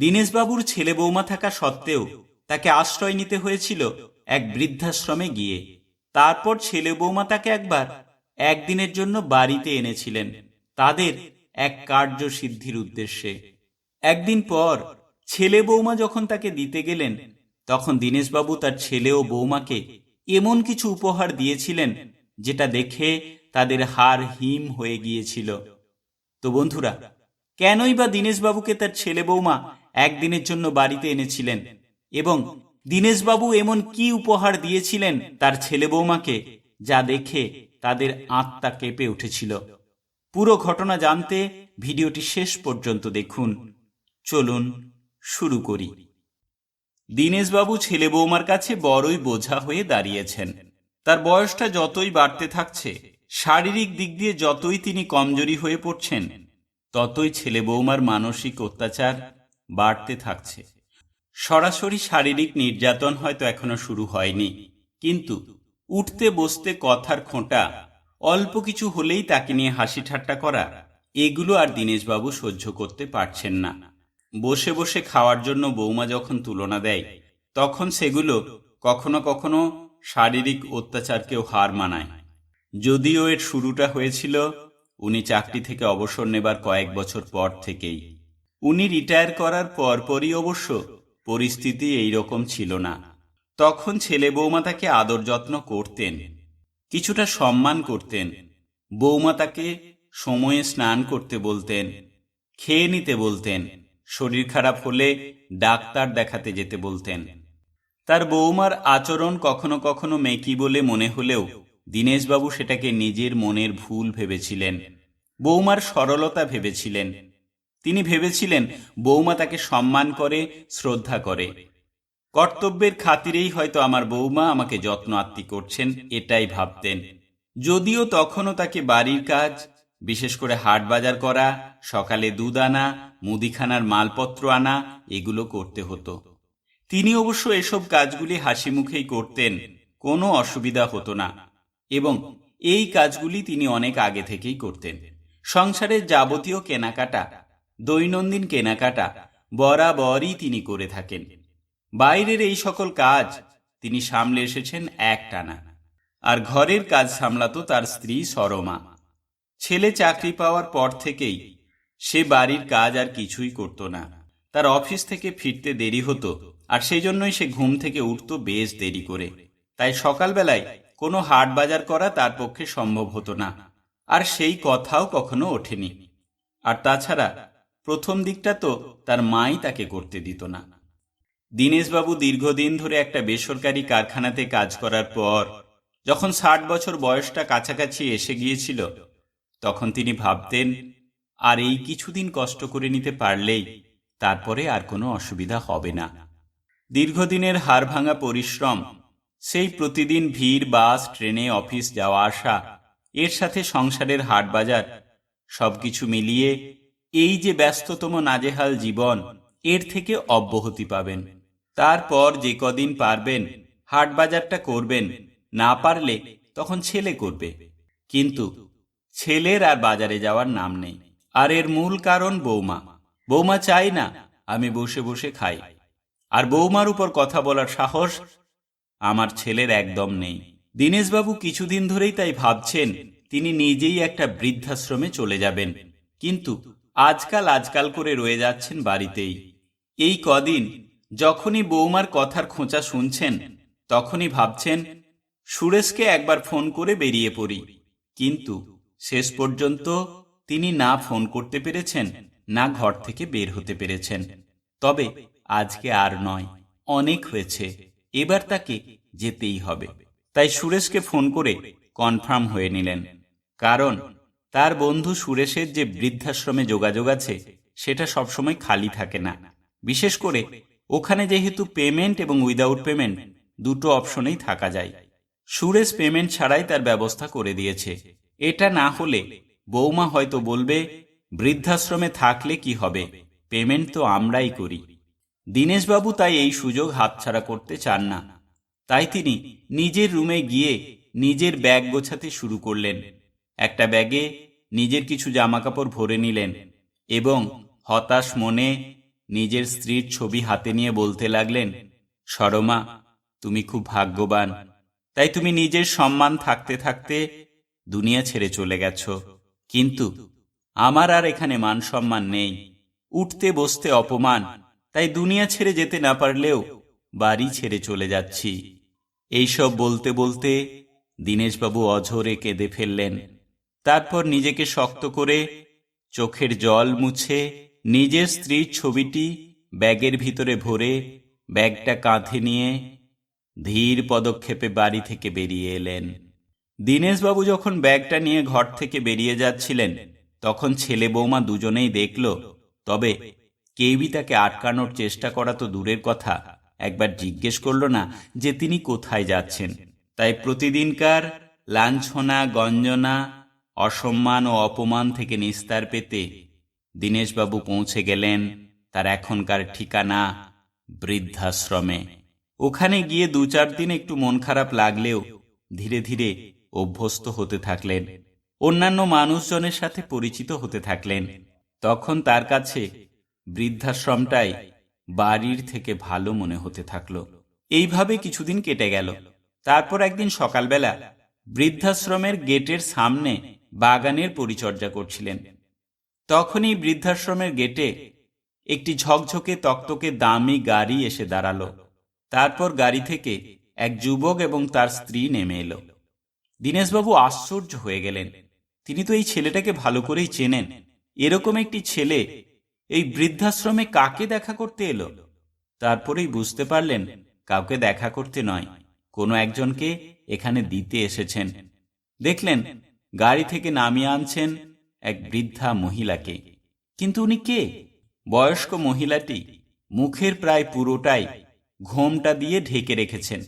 দীনেশবাবুর ছেলে বৌমা থাকা সত্ত্বেও তাকে আশ্রয় নিতে হয়েছিল এক বৃদ্ধাশ্রমে গিয়ে। তারপর ছেলে বৌমা তাকে একবার একদিনের জন্য বাড়িতে এনেছিলেন তাদের এক কার্য সিদ্ধির উদ্দেশ্যে। একদিন পর ছেলে বৌমা যখন তাকে দিতে গেলেন, তখন দীনেশবাবু তার ছেলে ও বৌমাকে এমন কিছু উপহার দিয়েছিলেন যেটা দেখে তাদের হার হিম হয়ে গিয়েছিল। তো বন্ধুরা, কেনই বা দীনেশবাবুকে তার ছেলে বৌমা একদিনের জন্য বাড়িতে এনেছিলেন এবং দীনেশবাবু এমন কি উপহার দিয়েছিলেন তার ছেলে বৌমাকে যা দেখে তাদের আত্মা কেঁপে উঠেছিল। পুরো ঘটনা জানতে ভিডিওটি শেষ পর্যন্ত দেখুন। চলুন শুরু করি। দীনেশবাবু ছেলে বৌমার কাছে বড়ই বোঝা হয়ে দাঁড়িয়েছেন। তার বয়সটা যতই বাড়তে থাকছে, শারীরিক দিক দিয়ে যতই তিনি কমজোরি হয়ে পড়ছেন, ততই ছেলে বৌমার মানসিক অত্যাচার বাড়তে থাকছে। সরাসরি শারীরিক নির্যাতন হয়তো এখনও শুরু হয়নি, কিন্তু উঠতে বসতে কথার খোঁটা, অল্প কিছু হলেই তাকে নিয়ে হাসি ঠাট্টা করা, এগুলো আর দীনেশবাবু সহ্য করতে পারছেন না। বসে বসে খাওয়ার জন্য বৌমা যখন তুলনা দেয়, তখন সেগুলো কখনো কখনো শারীরিক অত্যাচারকেও হার মানায়। যদিও এর শুরুটা হয়েছিল, উনি চাকরি থেকে অবসর নেবার কয়েক বছর পর থেকেই। উনি রিটায়ার করার পরপরই অবশ্য পরিস্থিতি এই রকম ছিল না। তখন ছেলে বৌমা তাকে আদর যত্ন করতেন, কিছুটা সম্মান করতেন। বৌমা তাকে সময়ে স্নান করতে বলতেন, খেয়ে নিতে বলতেন, শরীর খারাপ হলে ডাক্তার দেখাতে যেতে বলতেন। তার বৌমার আচরণ কখনো কখনো মেকি বলে মনে হলেও দীনেশবাবু সেটাকে নিজের মনের ভুল ভেবেছিলেন, বৌমার সরলতা ভেবেছিলেন। তিনি ভেবেছিলেন বৌমা তাকে সম্মান করে, শ্রদ্ধা করে। কর্তব্যের খাতিরেই হয়তো আমার বৌমা আমাকে যত্ন আত্মি করছেন, এটাই ভাবতেন। যদিও তখনও তাকে বাড়ির কাজ, বিশেষ করে হাট বাজার করা, সকালে দুধ আনা, মুদিখানার মালপত্র আনা, এগুলো করতে হতো। তিনি অবশ্য এসব কাজগুলি হাসি মুখেই করতেন, কোনো অসুবিধা হতো না। এবং এই কাজগুলি তিনি অনেক আগে থেকেই করতেন। সংসারের যাবতীয় কেনাকাটা দৈনন্দিন কেনাকাটা বরাবরই তিনি করে থাকেন। বাইরের এই সকল কাজ তিনি সামলে এসেছেন এক টানা আর ঘরের কাজ সামলাতো তার স্ত্রী সরমা। ছেলে চাকরি পাওয়ার পর থেকেই সে বাড়ির কাজ আর কিছুই করত না। তার অফিস থেকে ফিরতে দেরি হতো আর সেই জন্যই সে ঘুম থেকে উঠত বেশ দেরি করে। তাই সকালবেলায় কোনো হাট বাজার করা তার পক্ষে সম্ভব হতো না। আর সেই কথাও কখনো ওঠেনি। আর তাছাড়া প্রথম দিকটা তো তার মাই তাকে করতে দিত না। দীনেশবাবু দীর্ঘদিন ধরে একটা বেসরকারি কারখানাতে কাজ করার পর, যখন ষাট বছর বয়সটা কাছাকাছি এসে গিয়েছিল, তখন তিনি ভাবতেন, আর এই কিছুদিন কষ্ট করে নিতে পারলেই তারপরে আর কোনো অসুবিধা হবে না। দীর্ঘদিনের হাড় ভাঙা পরিশ্রম, সেই প্রতিদিন ভিড়, বাস, ট্রেনে অফিস যাওয়া আসা, এর সাথে সংসারের হাট বাজার সবকিছু মিলিয়ে এই যে ব্যস্ততম নাজেহাল জীবন, এর থেকে অব্যাহতি পাবেন। তারপর যে কদিন পারবেন হাট বাজারটা করবেন, না পারলে তখন ছেলে করবে। কিন্তু ছেলের আর বাজারে যাওয়ার নাম নেই। আর এর মূল কারণ বৌমা। বৌমা চাই না আমি বসে বসে খাই। আর বৌমার উপর কথা বলার সাহস আমার ছেলের একদম নেই। দীনেশবাবু কিছুদিন ধরেই তাই ভাবছেন, তিনি নিজেই একটা বৃদ্ধাশ্রমে চলে যাবেন। কিন্তু আজকাল আজকাল করে রয়ে যাচ্ছেন বাড়িতেই। এই কদিন যখনই বৌমার কথার খোঁচা শুনছেন, তখনই ভাবছেন, সুরেশকে একবার ফোন করে বেরিয়ে পড়ি। কিন্তু শেষ পর্যন্ত তিনি না ফোন করতে পেরেছেন, না ঘর থেকে বের হতে পেরেছেন। তবে আজকে আর নয়, অনেক হয়েছে, এবার তাকে যেতেই হবে। তাই সুরেশকে ফোন করে কনফার্ম হয়ে নিলেন। কারণ তার বন্ধু সুরেশের যে বৃদ্ধাশ্রমে যোগাযোগ আছে, সেটা সবসময় খালি থাকে না। বিশেষ করে ওখানে যেহেতু পেমেন্ট এবং উইদাউট পেমেন্ট দুটো অপশনেই থাকা যায়। সুরেশ পেমেন্ট ছাড়াই তার ব্যবস্থা করে দিয়েছে। এটা না হলে বৌমা হয়তো বলবে, বৃদ্ধাশ্রমে থাকলে কি হবে? পেমেন্ট তো আমরাই করি। দীনেশবাবু তাই এই সুযোগ হাতছাড়া করতে চান না। তাই তিনি নিজের রুমে গিয়ে নিজের ব্যাগ গোছাতে শুরু করলেন। একটা ব্যাগে নিজের কিছু জামাকাপড় ভরে নিলেন এবং হতাশ মনে নিজের স্ত্রীর ছবি হাতে নিয়ে বলতে লাগলেন, সরমা, তুমি খুব ভাগ্যবান। তাই তুমি নিজের সম্মান থাকতে থাকতে দুনিয়া ছেড়ে চলে গেছ। কিন্তু আমার আর এখানে মান সম্মান নেই। উঠতে, বসতে অপমান। তাই দুনিয়া ছেড়ে যেতে না পারলেও বাড়ি ছেড়ে চলে যাচ্ছি। এইসব বলতে বলতে দীনেশবাবু অঝরে কেঁদে ফেললেন। তারপর নিজেকে শক্ত করে চোখের জল মুছে নিজের স্ত্রীর ছবিটি ব্যাগের ভিতরে ভরে ব্যাগটা কাঁধে নিয়ে ধীর পদক্ষেপে বাড়ি থেকে বেরিয়ে এলেন। দীনেশবাবু যখন ব্যাগটা নিয়ে ঘর থেকে বেরিয়ে যাচ্ছিলেন, তখন ছেলে বৌমা দুজনেই দেখল, তবে কেউই তাকে আটকানোর চেষ্টা করা তো দূরের কথা। একবার জিজ্ঞেস করল না যে তিনি কোথায় যাচ্ছেন। তাই প্রতিদিনকার লাঞ্ছনা, গঞ্জনা অসম্মান ও অপমান থেকে নিস্তার পেতে দীনেশবাবু পৌঁছে গেলেন তার এখনকার ঠিকানা বৃদ্ধাশ্রমে। ওখানে গিয়ে দু চার দিন একটু মন খারাপ লাগলেও ধীরে ধীরে অভ্যস্ত হতে থাকলেন। অন্যান্য মানুষজনের সাথে পরিচিত হতে থাকলেন। তখন তার কাছে বৃদ্ধাশ্রমটাই বাড়ির থেকে ভালো মনে হতে থাকল। এইভাবে কিছুদিন কেটে গেল। তারপর একদিন সকালবেলা বৃদ্ধাশ্রমের গেটের সামনে বাগানের পরিচর্যা করছিলেন। তখনই বৃদ্ধাশ্রমের গেটে একটি ঝকঝকে তক্তকে দামি গাড়ি এসে দাঁড়াল। তারপর গাড়ি থেকে এক যুবক এবং তার স্ত্রী নেমে এলো। দীনেশবাবু আশ্চর্য হয়ে গেলেন। তিনি তো এই ছেলেটাকে ভালো করেই চেনেন। এরকম একটি ছেলে এই বৃদ্ধাশ্রমে কাকে দেখা করতে এলো? তারপরেই বুঝতে পারলেন, কাউকে দেখা করতে নয়। কোনো একজনকে এখানে দিতে এসেছেন। দেখলেন গাড়ি থেকে নামিয়ে আনছেন এক বৃদ্ধা মহিলাকে। কিন্তু উনি কে? বয়স্ক মহিলাটি মুখের প্রায় পুরোটাই ঘোমটা দিয়ে ঢেকে রেখেছেন।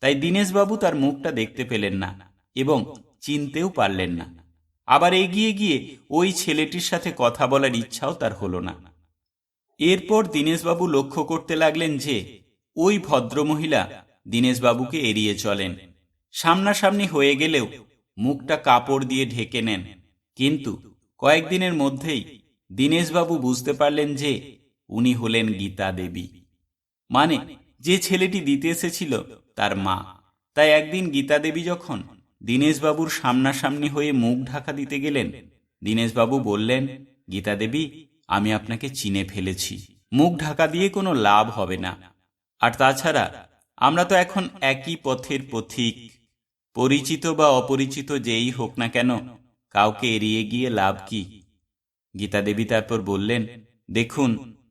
তাই দীনেশবাবু তার মুখটা দেখতে পেলেন না এবং চিনতেও পারলেন না। আবার এগিয়ে গিয়ে ওই ছেলেটির সাথে কথা বলার ইচ্ছাও তার হলো না। এরপর দীনেশবাবু লক্ষ্য করতে লাগলেন যে ওই ভদ্রমহিলা দীনেশবাবুকে এড়িয়ে চলেন। সামনাসামনি হয়ে গেলেও মুখটা কাপড় দিয়ে ঢেকে নেন। কিন্তু কয়েকদিনের মধ্যেই দীনেশবাবু বুঝতে পারলেন যে উনি হলেন গীতা দেবী। মানে যে ছেলেটি দিতে এসেছিল তার মা। তাই একদিন গীতা দেবী যখন দীনেশবাবুর সামনাসামনি হয়ে মুখ ঢাকা দিতে গেলেন, দীনেশবাবু বললেন, গীতা দেবী, আমি আপনাকে চিনে ফেলেছি। মুখ ঢাকা দিয়ে কোনো লাভ হবে না। আর তাছাড়া আমরা তো এখন একই পথের পথিক পরিচিত বা অপরিচিত যেই হোক না কেন, কাউকে এড়িয়ে গিয়ে লাভ কি? গীতা দেবী তারপর বললেন, দেখুন,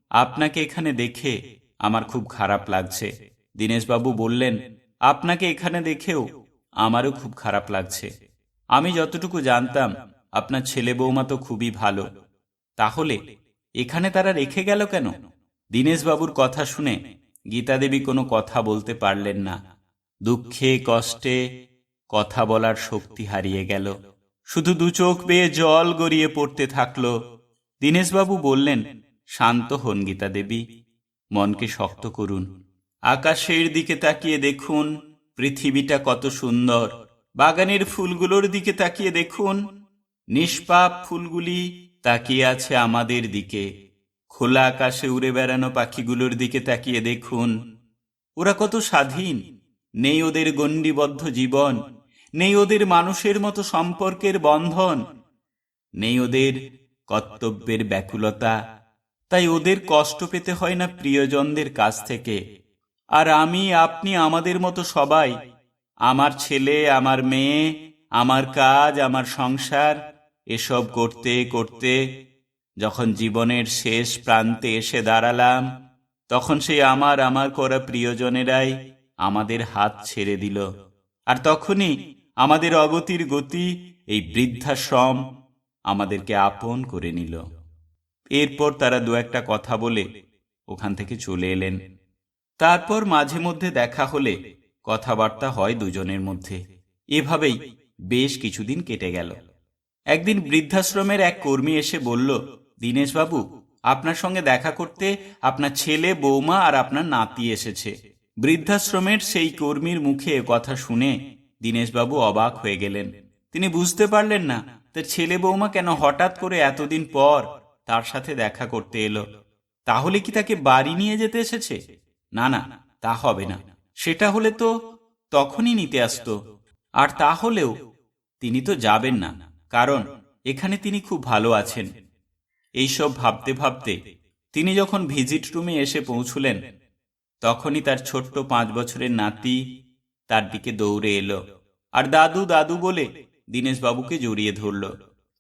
আপনাকে এখানে দেখে আমার খুব খারাপ লাগছে। দীনেশবাবু বললেন, আপনাকে এখানে দেখেও আমারও খুব খারাপ লাগছে। আমি যতটুকু জানতাম, আপনার ছেলে বৌমা তো খুবই ভালো। তাহলে এখানে তারা রেখে গেল কেন? দীনেশবাবুর কথা শুনে গীতা দেবী কোনো কথা বলতে পারলেন না। দুঃখে, কষ্টে কথা বলার শক্তি হারিয়ে গেল। শুধু দু চোখ বেয়ে জল গড়িয়ে পড়তে থাকল। দীনেশবাবু বললেন, শান্ত হন গীতা দেবী, মনকে শক্ত করুন। আকাশের দিকে তাকিয়ে দেখুন, পৃথিবীটা কত সুন্দর। বাগানের ফুলগুলোর দিকে তাকিয়ে দেখুন, নিষ্পাপ ফুলগুলি তাকিয়ে আছে আমাদের দিকে। খোলা আকাশে উড়ে বেড়ানো পাখিগুলোর দিকে তাকিয়ে দেখুন। ওরা কত স্বাধীন নেই ওদের গণ্ডিবদ্ধ জীবন, নেই ওদের মানুষের মতো সম্পর্কের বন্ধন, নেই ওদের কর্তব্যের ব্যাকুলতা। তাই ওদের কষ্ট পেতে হয় না প্রিয়জনদের কাছ থেকে। আর আমি, আপনি আমাদের মতো সবাই, আমার ছেলে, আমার মেয়ে, আমার কাজ, আমার সংসার, এসব করতে করতে যখন জীবনের শেষ প্রান্তে এসে দাঁড়ালাম, তখন সেই আমার আমার করা প্রিয়জনেরাই আমাদের হাত ছেড়ে দিল। আর তখনই আমাদের অগতির গতি, এই বৃদ্ধাশ্রম আমাদেরকে আপন করে নিল। এরপর তারা দু একটা কথা বলে ওখান থেকে চলে এলেন। তারপর মাঝে মধ্যে দেখা হলে কথাবার্তা হয় দুজনের মধ্যে। এভাবেই বেশ কিছুদিন কেটে গেল। একদিন বৃদ্ধাশ্রমের এক কর্মী এসে বলল, দীনেশবাবু, আপনার সঙ্গে দেখা করতে আপনার ছেলে, বৌমা আর আপনার নাতি এসেছে। বৃদ্ধাশ্রমের সেই কর্মীর মুখে কথা শুনে দীনেশবাবু অবাক হয়ে গেলেন। তিনি বুঝতে পারলেন না তার ছেলে বৌমা কেন হঠাৎ করে এতদিন পর তার সাথে দেখা করতে এলো? তাহলে কি তাকে বাড়ি নিয়ে যেতে এসেছে? না না, তা হবে না। সেটা হলে তো তখনই নিতে আসতো। আর তাহলেও তিনি তো যাবেন না, কারণ এখানে তিনি খুব ভালো আছেন। এইসব ভাবতে ভাবতে তিনি যখন ভিজিট রুমে এসে পৌঁছলেন তখনই তার ছোট্ট পাঁচ বছরের নাতি তার দিকে দৌড়ে এলো। আর দাদু দাদু বলে দীনেশবাবুকে জড়িয়ে ধরল।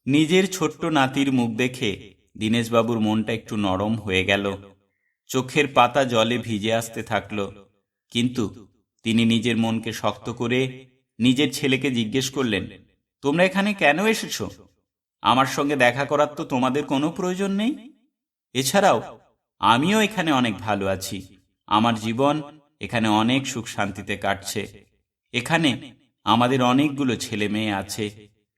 নিজের ছোট্ট নাতির মুখ দেখে দীনেশবাবুর মনটা একটু নরম হয়ে গেল। চোখের পাতা জলে ভিজে আসতে থাকল। কিন্তু তিনি নিজের মনকে শক্ত করে নিজের ছেলেকে জিজ্ঞেস করলেন, তোমরা এখানে কেন এসেছ? আমার সঙ্গে দেখা করার তো তোমাদের কোনো প্রয়োজন নেই? এছাড়াও, আমিও এখানে অনেক ভালো আছি। আমার জীবন এখানে অনেক সুখ শান্তিতে কাটছে। এখানে আমাদের অনেকগুলো ছেলে মেয়ে আছে,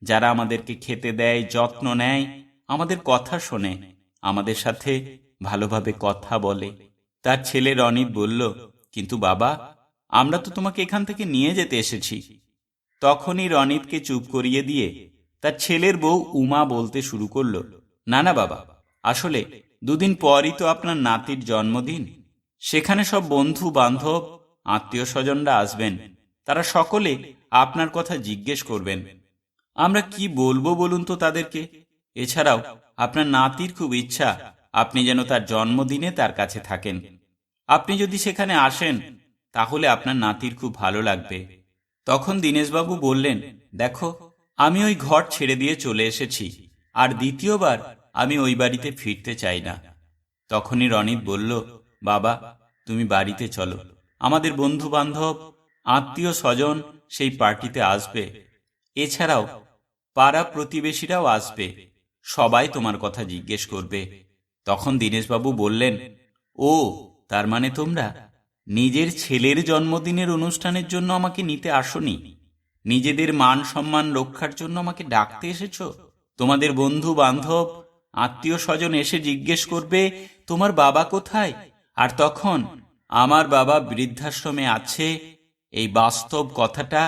যারা আমাদেরকে খেতে দেয়, যত্ন নেয়, আমাদের কথা শোনে, আমাদের সাথে ভালোভাবে কথা বলে। তার ছেলে রনিত বলল, কিন্তু বাবা, আমরা তো তোমাকে এখান থেকে নিয়ে যেতে এসেছি। তখনই রনিতকে চুপ করিয়ে দিয়ে তার ছেলের বউ উমা বলতে শুরু করল, না না বাবা, আসলে দুদিন পরই তো আপনার নাতির জন্মদিন। সেখানে সব বন্ধু, বান্ধব আত্মীয় স্বজনরা আসবেন। তারা সকলে আপনার কথা জিজ্ঞেস করবেন। আমরা কি বলব বলুন তো তাদেরকে? এছাড়াও, আপনার নাতির খুব ইচ্ছা আপনি যেন তার জন্মদিনে তার কাছে থাকেন। আপনি যদি সেখানে আসেন, তাহলে আপনার নাতির খুব ভালো লাগবে। তখন দীনেশবাবু বললেন, দেখো, আমি ওই ঘর ছেড়ে দিয়ে চলে এসেছি, আর দ্বিতীয়বার আমি ওই বাড়িতে ফিরতে চাই না। তখনই রনিত বলল বাবা, তুমি বাড়িতে চলো। আমাদের বন্ধু বান্ধব আত্মীয় স্বজন সেই পার্টিতে আসবে। এছাড়াও পাড়া প্রতিবেশীরাও আসবে। সবাই তোমার কথা জিজ্ঞেস করবে। তখন দীনেশবাবু বললেন, ও, তার মানে তোমরা নিজের ছেলের জন্মদিনের অনুষ্ঠানের জন্য আমাকে নিতে আসনি? নিজেদের মান সম্মান রক্ষার জন্য আমাকে ডাকতে এসেছ? তোমাদের বন্ধু বান্ধব আত্মীয় স্বজন এসে জিজ্ঞেস করবে, তোমার বাবা কোথায়? আর তখন আমার বাবা বৃদ্ধাশ্রমে আছে, এই বাস্তব কথাটা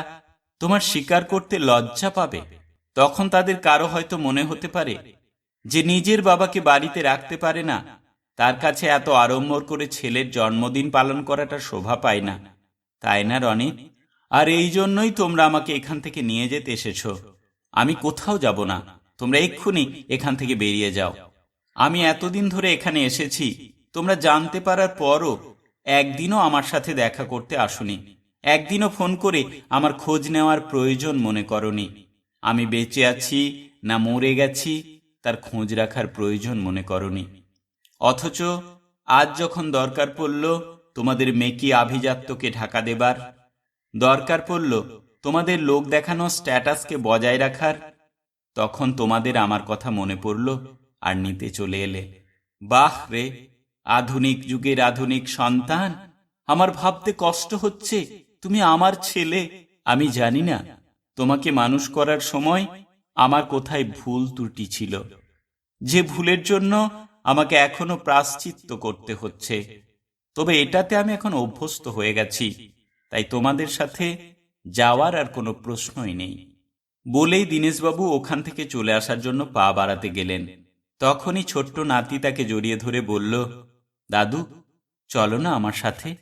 তোমার স্বীকার করতে লজ্জা পাবে। তখন তাদের কারও হয়তো মনে হতে পারে যে নিজের বাবাকে বাড়িতে রাখতে পারে না, তার কাছে এত আড়ম্বর করে ছেলের জন্মদিন পালন করাটা শোভা পায় না। তাই না রনিত আর এই জন্যই তোমরা আমাকে এখান থেকে নিয়ে যেতে এসেছ। আমি কোথাও যাব না, তোমরা এক্ষুনি এখান থেকে বেরিয়ে যাও। আমি এতদিন ধরে এখানে এসেছি তোমরা জানতে পারার পরও একদিনও আমার সাথে দেখা করতে আসুনি। একদিনও ফোন করে আমার খোঁজ নেওয়ার প্রয়োজন মনে করনি। আমি বেঁচে আছি না মরে গেছি, তার খোঁজ রাখার প্রয়োজন মনে করনি। অথচ আজ যখন দরকার পড়ল, তোমাদের মেকি আভিজাত্যকে ঢাকা দেবার। দরকার পড়ল তোমাদের লোক দেখানো স্ট্যাটাসকে বজায় রাখার। তখন তোমাদের আমার কথা মনে পড়ল আর নিতে চলে এলে। বাহ রে! আধুনিক যুগের আধুনিক সন্তান। আমার ভাবতে কষ্ট হচ্ছে, তুমি আমার ছেলে। আমি জানি না, তোমাকে মানুষ করার সময় আমার কোথায় ভুল ত্রুটি ছিল। যে ভুলের জন্য আমাকে এখনও প্রাশ্চিত্য করতে হচ্ছে। তবে এটাতে আমি এখন অভ্যস্ত হয়ে গেছি। তাই তোমাদের সাথে যাওয়ার আর কোনো প্রশ্নই নেই। বলেই দীনেশবাবু ওখান থেকে চলে আসার জন্য পা বাড়াতে গেলেন। তখনই ছোট্ট নাতি তাকে জড়িয়ে ধরে বলল দাদু, চলো না আমার সাথে।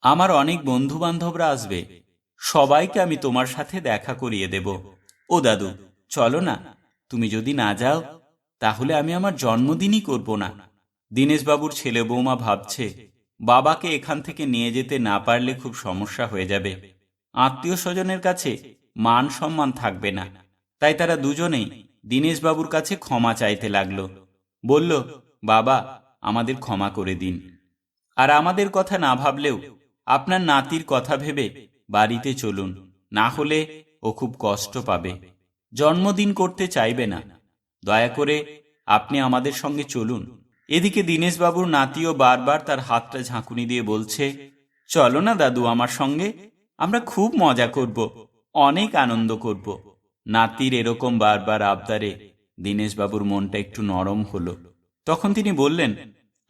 আমার অনেক বন্ধু বান্ধবরা আসবে। সবাইকে আমি তোমার সাথে দেখা করিয়ে দেব। ও দাদু, চলো না। তুমি যদি না যাও, তাহলে আমি আমার জন্মদিনই করব না। দীনেশবাবুর ছেলে বৌমা ভাবছে, বাবাকে এখান থেকে নিয়ে যেতে না পারলে খুব সমস্যা হয়ে যাবে। আত্মীয় স্বজনের কাছে মান সম্মান থাকবে না। তাই তারা দুজনেই দীনেশবাবুর কাছে ক্ষমা চাইতে লাগল। বলল, বাবা আমাদের ক্ষমা করে দিন। আর আমাদের কথা না ভাবলেও আপনার নাতির কথা ভেবে বাড়িতে চলুন, না হলে ও খুব কষ্ট পাবে। জন্মদিন করতে চাইবে না। দয়া করে আপনি আমাদের সঙ্গে চলুন। এদিকে দীনেশবাবুর নাতিও বারবার তার হাতটা ঝাঁকুনি দিয়ে বলছে, চলো না দাদু আমার সঙ্গে, আমরা খুব মজা করব, অনেক আনন্দ করব। নাতির এরকম বারবার আবদারে দীনেশবাবুর মনটা একটু নরম হলো। তখন তিনি বললেন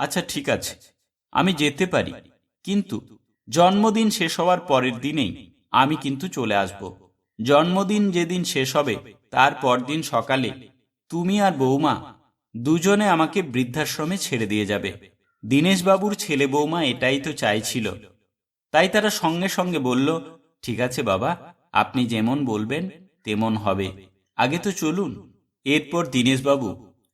আচ্ছা ঠিক আছে, আমি যেতে পারি। কিন্তু জন্মদিন শেষ হওয়ার পরের দিনেই আমি কিন্তু চলে আসব। জন্মদিন যেদিন শেষ হবে, তার পরদিন সকালে তুমি আর বৌমা দুজনে আমাকে বৃদ্ধাশ্রমে ছেড়ে দিয়ে যাবে। দীনেশবাবুর ছেলে বৌমা এটাই তো চাইছিল। তাই তারা সঙ্গে সঙ্গে বলল, ঠিক আছে বাবা, আপনি যেমন বলবেন, তেমন হবে। আগে তো চলুন। এরপর দীনেশবাবু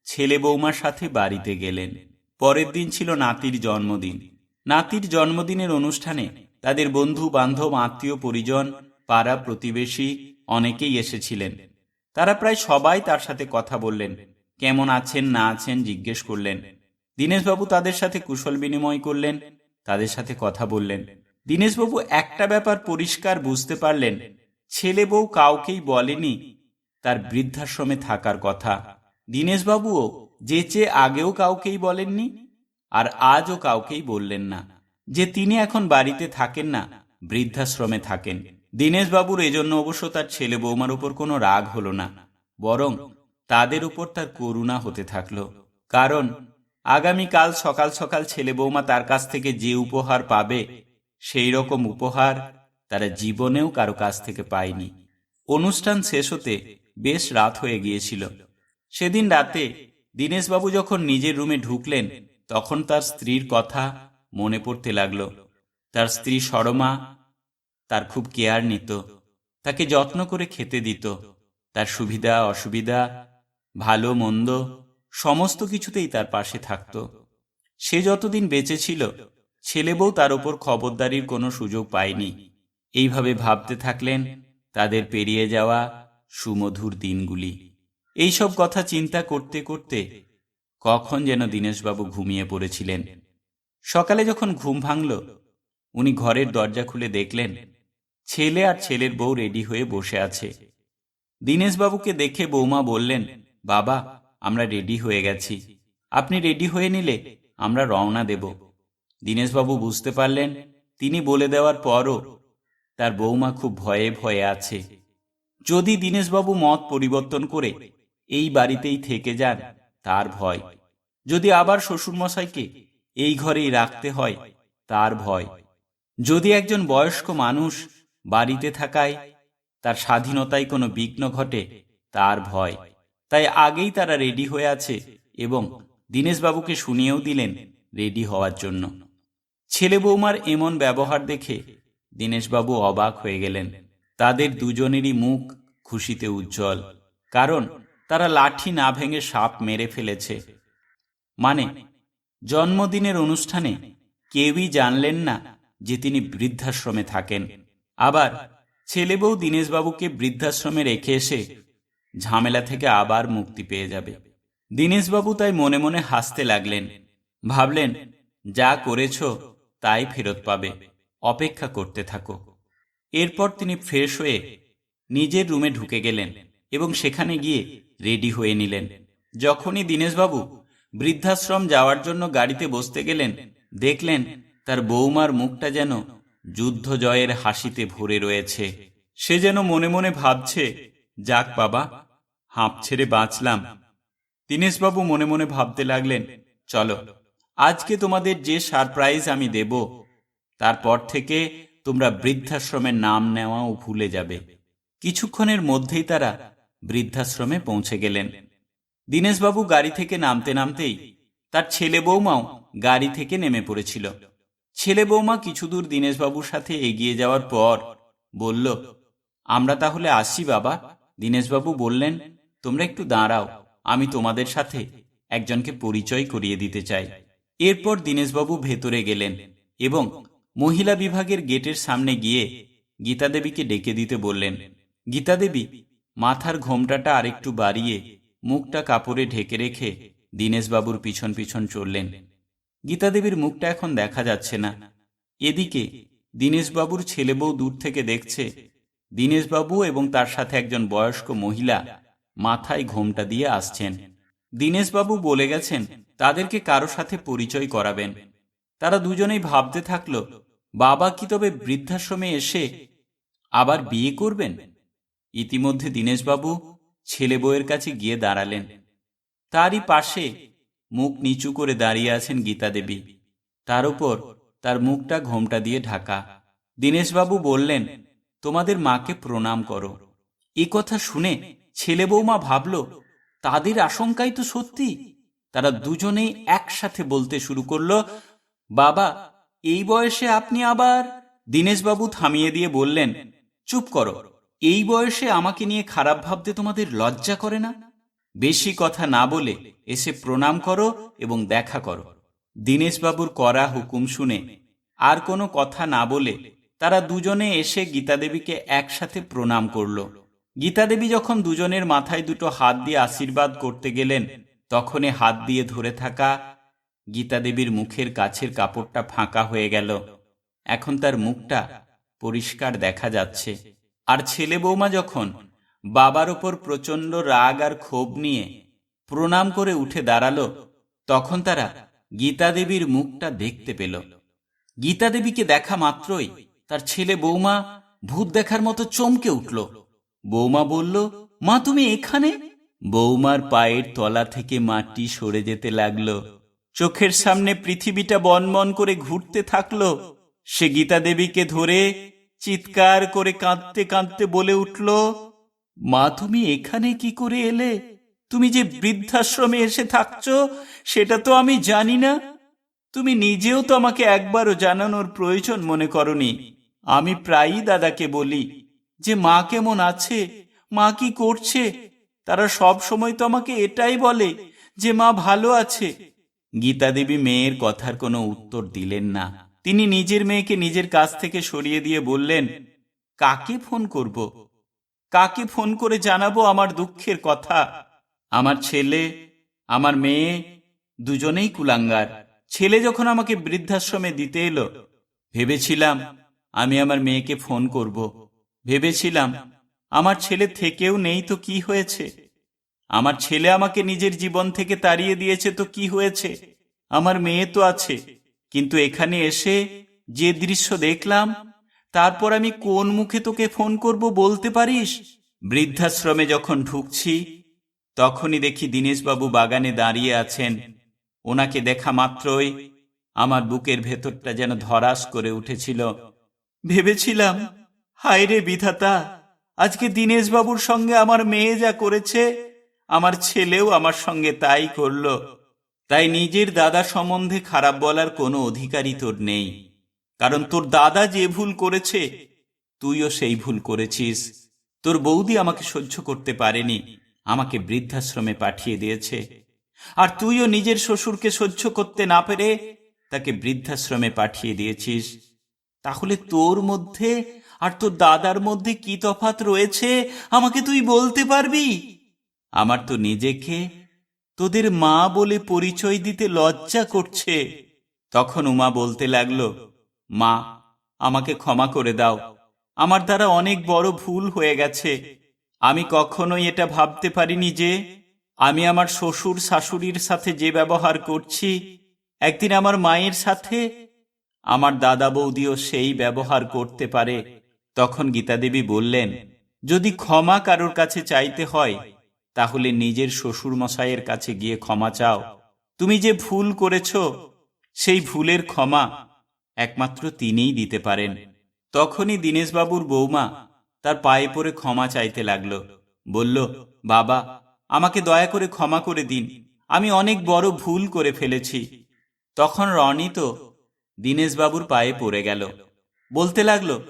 ছেলে বৌমার সাথে বাড়িতে গেলেন। পরের দিন ছিল নাতির জন্মদিন। নাতির জন্মদিনের অনুষ্ঠানে তাদের বন্ধু, বান্ধব, আত্মীয়, পরিজন, পাড়া প্রতিবেশী অনেকেই এসেছিলেন। তারা প্রায় সবাই তার সাথে কথা বললেন, কেমন আছেন, না আছেন জিজ্ঞেস করলেন। দীনেশবাবু তাদের সাথে কুশল বিনিময় করলেন, তাদের সাথে কথা বললেন। দীনেশবাবু একটা ব্যাপার পরিষ্কার বুঝতে পারলেন, ছেলে বউ কাউকেই বলেনি তার বৃদ্ধাশ্রমে থাকার কথা। দীনেশবাবুও যে চেয়ে আগেও কাউকেই বলেননি আর আজও কাউকেই বললেন না। যে তিনি এখন বাড়িতে থাকেন না, বৃদ্ধাশ্রমে থাকেন। দীনেশবাবুর এজন্য অবশ্য তার ছেলে বৌমার উপর কোনো রাগ হলো না, বরং তাদের উপর তার করুণা হতে থাকল। কারণ আগামীকাল সকাল সকাল ছেলে বৌমা তার কাছ থেকে যে উপহার পাবে, সেই রকম উপহার তারা জীবনেও কারও কাছ থেকে পায়নি। অনুষ্ঠান শেষ হতে বেশ রাত হয়ে গিয়েছিল। সেদিন রাতে দীনেশবাবু যখন নিজের রুমে ঢুকলেন, তখন তার স্ত্রীর কথা মনে পড়তে লাগল। তার স্ত্রী সরমা তার খুব কেয়ার নিত, তাকে যত্ন করে খেতে দিত। তার সুবিধা, অসুবিধা, ভালো, মন্দ সমস্ত কিছুতেই তার পাশে থাকত। সে যতদিন বেঁচে ছিল, ছেলে বউ তার উপর খবরদারির কোনো সুযোগ পায়নি। এইভাবে ভাবতে থাকলেন তাদের পেরিয়ে যাওয়া সুমধুর দিনগুলি। এইসব কথা চিন্তা করতে করতে কখন যেন দীনেশবাবু ঘুমিয়ে পড়েছিলেন। সকালে যখন ঘুম ভাঙল, উনি ঘরের দরজা খুলে দেখলেন, ছেলে আর ছেলের বউ রেডি হয়ে বসে আছে। দীনেশবাবুকে দেখে বৌমা বললেন, বাবা, আমরা রেডি হয়ে গেছি। আপনি রেডি হয়ে নিলে আমরা রওনা দেব। দীনেশবাবু বুঝতে পারলেন, তিনি বলে দেওয়ার পরও তার বৌমা খুব ভয়ে ভয়ে আছে। যদি দীনেশবাবু মত পরিবর্তন করে এই বাড়িতেই থেকে যান, তার ভয়। যদি আবার শ্বশুরমশাইকে এই ঘরেই রাখতে হয়, তার ভয়। যদি একজন বয়স্ক মানুষ বাড়িতে থাকায়, তার স্বাধীনতায় কোনো বিঘ্ন ঘটে, তার ভয়। তাই আগেই তারা রেডি হয়ে আছে এবং দীনেশবাবুকে শুনিয়েও দিলেন রেডি হওয়ার জন্য। ছেলে বৌমার এমন ব্যবহার দেখে দীনেশবাবু অবাক হয়ে গেলেন। তাদের দুজনেরই মুখ খুশিতে উজ্জ্বল, কারণ তারা লাঠি না ভেঙে সাপ মেরে ফেলেছে। মানে জন্মদিনের অনুষ্ঠানে কেউই জানলেন না যে তিনি বৃদ্ধাশ্রমে থাকেন। আবার ছেলে বউ দীনেশবাবুকে বৃদ্ধাশ্রমে রেখে এসে ঝামেলা থেকে আবার মুক্তি পেয়ে যাবে। দীনেশবাবু তাই মনে মনে হাসতে লাগলেন। ভাবলেন, যা করেছ, তাই ফেরত পাবে। অপেক্ষা করতে থাকো। এরপর তিনি ফ্রেশ হয়ে নিজের রুমে ঢুকে গেলেন এবং সেখানে গিয়ে রেডি হয়ে নিলেন। যখনই দীনেশবাবু বৃদ্ধাশ্রম যাওয়ার জন্য গাড়িতে বসতে গেলেন, দেখলেন তার বৌমার মুখটা যেন যুদ্ধ জয়ের হাসিতে ভরে রয়েছে। সে যেন মনে মনে ভাবছে, যাক বাবা, হাঁপ ছেড়ে বাঁচলাম। দীনেশবাবু মনে মনে ভাবতে লাগলেন, চলো, আজকে তোমাদের যে সারপ্রাইজ আমি দেব, তারপর থেকে তোমরা বৃদ্ধাশ্রমের নাম নেওয়াও ভুলে যাবে। কিছুক্ষণের মধ্যেই তারা বৃদ্ধাশ্রমে পৌঁছে গেলেন। দীনেশবাবু গাড়ি থেকে নামতে নামতেই তার ছেলে বৌমাও গাড়ি থেকে নেমে পড়েছিল। ছেলে বৌমা কিছু দূর দীনেশবাবুর সাথে এগিয়ে যাওয়ার পর বলল, আমরা তাহলে আসি বাবা। দীনেশবাবু বললেন, তোমরা একটু দাঁড়াও, আমি তোমাদের সাথে একজনকে পরিচয় করিয়ে দিতে চাই। এরপর দীনেশবাবু ভেতরে গেলেন এবং মহিলা বিভাগের গেটের সামনে গিয়ে গীতাদেবীকে ডেকে দিতে বললেন, গীতাদেবী মাথার ঘোমটাটা আরেকটু বাড়িয়ে মুখটা কাপড়ে ঢেকে রেখে দীনেশবাবুর পিছন পিছন চললেন। গীতাদেবীর মুখটা এখন দেখা যাচ্ছে না। এদিকে দীনেশবাবুর ছেলে বউ দূর থেকে দেখছে দীনেশবাবু এবং তার সাথে একজন বয়স্ক মহিলা মাথায় ঘোমটা দিয়ে আসছেন। দীনেশবাবু বলে গেছেন, তাদেরকে কারও সাথে পরিচয় করাবেন। তারা দুজনেই ভাবতে থাকল, বাবা কি তবে বৃদ্ধাশ্রমে এসে আবার বিয়ে করবেন? ইতিমধ্যে দীনেশবাবু ছেলে বউয়ের কাছে গিয়ে দাঁড়ালেন। তারই পাশে মুখ নিচু করে দাঁড়িয়ে আছেন গীতা দেবী। তার উপর তার মুখটা ঘোমটা দিয়ে ঢাকা। দীনেশবাবু বললেন, তোমাদের মাকে প্রণাম করো। এ কথা শুনে ছেলে বৌমা ভাবল, তাদের আশঙ্কাই তো সত্যি। তারা দুজনেই একসাথে বলতে শুরু করল, বাবা, এই বয়সে আপনি আবার? দীনেশবাবু থামিয়ে দিয়ে বললেন, চুপ করো। এই বয়সে আমাকে নিয়ে খারাপ ভাবতে তোমাদের লজ্জা করে না? বেশি কথা না বলে এসে প্রণাম করো এবং দেখা করো। দীনেশবাবুর করা হুকুম শুনে আর কোনো কথা না বলে তারা দুজনে এসে গীতাদেবীকে একসাথে প্রণাম করল। গীতাদেবী যখন দুজনের মাথায় দুটো হাত দিয়ে আশীর্বাদ করতে গেলেন, তখনই হাত দিয়ে ধরে থাকা গীতাদেবীর মুখের কাছের কাপড়টা ফাঁকা হয়ে গেল। এখন তার মুখটা পরিষ্কার দেখা যাচ্ছে। আর ছেলে বৌমা যখন বাবার ওপর প্রচণ্ড রাগ আর ক্ষোভ নিয়ে প্রণাম করে উঠে দাঁড়াল, তখন তারা গীতাদেবীর মুখটা দেখতে পেল। গীতাদেবীকে দেখা মাত্রই তার ছেলে বৌমা ভূত দেখার মতো চমকে উঠল। বৌমা বলল, মা, তুমি এখানে? বৌমার পায়ের তলা থেকে মাটি সরে যেতে লাগল। চোখের সামনে পৃথিবীটা বনবন করে ঘুরতে থাকল। সে গীতা দেবীকে ধরে চিৎকার করে কাঁদতে কাঁদতে বলে উঠল, মা, তুমি এখানে কি করে এলে? তুমি যে বৃদ্ধাশ্রমে এসে থাকছো, সেটা তো আমি জানি না। তুমি নিজেও তো আমাকে একবারও জানানোর প্রয়োজন মনে করনি। আমি প্রায়ই দাদাকে বলি যে, মা কেমন আছে? মা কি করছে? তারা সব সময় তো আমাকে এটাই বলে যে, মা ভালো আছে। গীতা দেবী মেয়ের কথার কোনো উত্তর দিলেন না। তিনি নিজের মেয়েকে নিজের কাছ থেকে সরিয়ে দিয়ে বললেন, কাকে ফোন করব? কাকে ফোন করে জানাব আমার দুঃখের কথা? আমার ছেলে, আমার মেয়ে, দুজনেই কুলাঙ্গার। ছেলে যখন আমাকে বৃদ্ধাশ্রমে দিতে এলো, ভেবেছিলাম আমি আমার মেয়েকে ফোন করব। ভেবেছিলাম, আমার ছেলে থেকেও নেই তো কি হয়েছে? আমার ছেলে আমাকে নিজের জীবন থেকে তাড়িয়ে দিয়েছে তো কি হয়েছে? আমার মেয়ে তো আছে। কিন্তু এখানে এসে যে দৃশ্য দেখলাম, তারপর আমি কোন মুখে তোকে ফোন করব বলতে পারিস? বৃদ্ধাশ্রমে যখন ঢুকছি, তখনই দেখি দীনেশবাবু বাগানে দাঁড়িয়ে আছেন। ওনাকে দেখা মাত্রই আমার বুকের ভেতরটা যেন ধরাস করে উঠেছিল। ভেবেছিলাম, হায় রে বিধাতা, আজকে দীনেশবাবুর সঙ্গে আমার মেয়ে যা করেছে, আমার ছেলেও আমার সঙ্গে তাই করল। তাই নিজের দাদা সম্বন্ধে খারাপ বলার কোনো অধিকারই তোর নেই। কারণ তোর দাদা যে ভুল করেছে, তুইও সেই ভুল করেছিস। তোর বৌদি আমাকে সহ্য করতে পারেনি, আমাকে বৃদ্ধাশ্রমে পাঠিয়ে দিয়েছে। আর তুইও নিজের শ্বশুরকে সহ্য করতে না পেরে তাকে বৃদ্ধাশ্রমে পাঠিয়ে দিয়েছিস। তাহলে তোর মধ্যে আর তোর দাদার মধ্যে কি তফাত রয়েছে, আমাকে তুই বলতে পারবি? আমার তো নিজেকে তোদের মা বলে পরিচয় দিতে লজ্জা করছে। তখন উমা বলতে লাগল, মা, আমাকে ক্ষমা করে দাও। আমার দ্বারা অনেক বড় ভুল হয়ে গেছে। আমি কখনোই এটা ভাবতে পারিনি যে আমি আমার শ্বশুর শাশুড়ির সাথে যে ব্যবহার করছি, একদিন আমার মায়ের সাথে আমার দাদা বৌদিও সেই ব্যবহার করতে পারে। তখন গীতাদেবী বললেন, যদি ক্ষমা কারোর কাছে চাইতে হয় তাহলে নিজের শ্বশুর মশাইয়ের কাছে গিয়ে ক্ষমা চাও। তুমি যে ভুল করেছ, সেই ভুলের ক্ষমা একমাত্র তিনিই দিতে পারেন। তখনই দীনেশবাবুর বৌমা তার পায়ে পড়ে ক্ষমা চাইতে লাগল। বলল, বাবা, আমাকে দয়া করে ক্ষমা করে দিন। আমি অনেক বড় ভুল করে ফেলেছি। তখন রনি তো দীনেশবাবুর পায়ে পড়ে গেল। বলতে লাগল,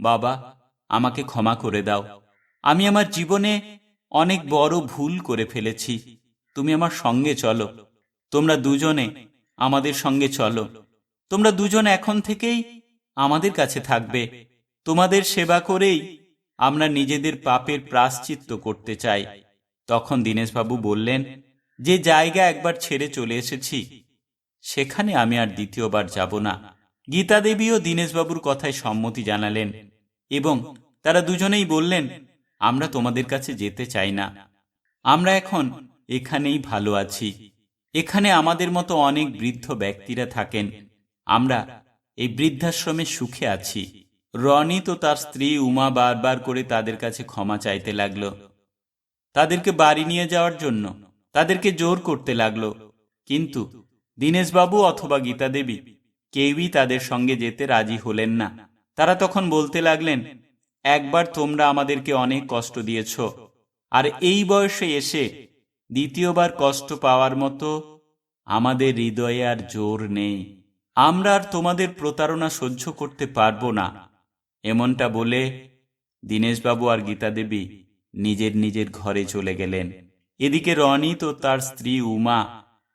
বাবা, আমাকে ক্ষমা করে দাও। আমি আমার জীবনে অনেক বড় ভুল করে ফেলেছি। তুমি আমার সঙ্গে চলো। তোমরা দুজনে আমাদের সঙ্গে চলো। তোমরা দুজন এখন থেকেই আমাদের কাছে থাকবে। তোমাদের সেবা করেই আমরা নিজেদের পাপের প্রাশ্চিত্য করতে চাই। তখন দীনেশবাবু বললেন, যে জায়গা একবার ছেড়ে চলে এসেছি, সেখানে আমি আর দ্বিতীয়বার যাব না। গীতা দেবীও দীনেশবাবুর কথায় সম্মতি জানালেন এবং তারা দুজনেই বললেন আমরা তোমাদের কাছে যেতে চাই না। আমরা এখন এখানেই ভালো আছি। এখানে আমাদের মতো অনেক বৃদ্ধ ব্যক্তিরা থাকেন। আমরা এই বৃদ্ধাশ্রমে সুখে আছি। রনি তো তার স্ত্রী উমা বারবার করে তাদের কাছে ক্ষমা চাইতে লাগল। তাদেরকে বাড়ি নিয়ে যাওয়ার জন্য তাদেরকে জোর করতে লাগল। কিন্তু দীনেশবাবু অথবা গীতা দেবী কেউই তাদের সঙ্গে যেতে রাজি হলেন না। তারা তখন বলতে লাগলেন একবার তোমরা আমাদেরকে অনেক কষ্ট দিয়েছ, আর এই বয়সে এসে দ্বিতীয়বার কষ্ট পাওয়ার মতো আমাদের হৃদয়ে আর জোর নেই। আমরা আর তোমাদের প্রতারণা সহ্য করতে পারব না, এমনটা বলে দীনেশবাবু আর গীতা দেবী নিজের নিজের ঘরে চলে গেলেন। এদিকে রনিত ও তার স্ত্রী উমা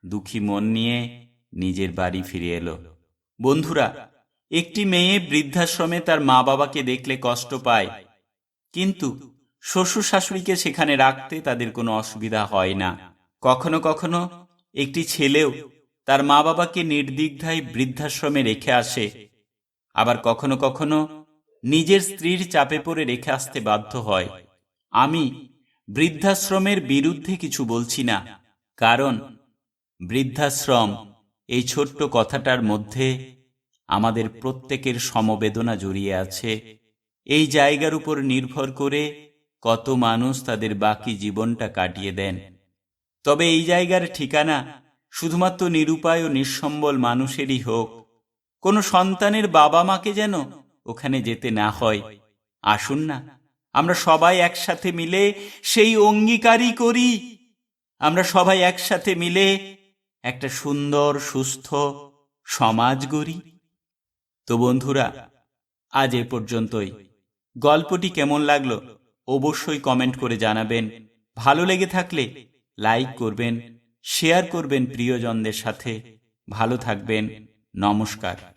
দুঃখী মন নিয়ে নিজের বাড়ি ফিরে এলো। বন্ধুরা একটি মেয়ে বৃদ্ধাশ্রমে তার মা বাবাকে দেখলে কষ্ট পায়। কিন্তু শ্বশুর শাশুড়িকে সেখানে রাখতে তাদের কোনো অসুবিধা হয় না। কখনো কখনো একটি ছেলেও তার মা বাবাকে নির্দিগ্ধায় বৃদ্ধাশ্রমে রেখে আসে। আবার কখনো কখনো নিজের স্ত্রীর চাপে পড়ে রেখে আসতে বাধ্য হয়। আমি বৃদ্ধাশ্রমের বিরুদ্ধে কিছু বলছি না, কারণ বৃদ্ধাশ্রম এই ছোট্ট কথাটার মধ্যে আমাদের প্রত্যেকের সমবেদনা জড়িয়ে আছে। এই জায়গার উপর নির্ভর করে কত মানুষ তাদের বাকি জীবনটা কাটিয়ে দেন। তবে এই জায়গার ঠিকানা শুধুমাত্র নিরুপায় ও নিঃসম্বল মানুষেরই হোক, কোনো সন্তানের বাবা মাকে যেন ওখানে যেতে না হয়। আসুন না, আমরা সবাই একসাথে মিলে সেই অঙ্গীকারই করি। আমরা সবাই একসাথে মিলে একটা সুন্দর, সুস্থ সমাজ গড়ি। তো বন্ধুরা, আজ এ পর্যন্তই। গল্পটি কেমন লাগল অবশ্যই কমেন্ট করে জানাবেন। ভালো লেগে থাকলে লাইক করবেন, শেয়ার করবেন প্রিয়জনদের সাথে। ভালো থাকবেন, নমস্কার।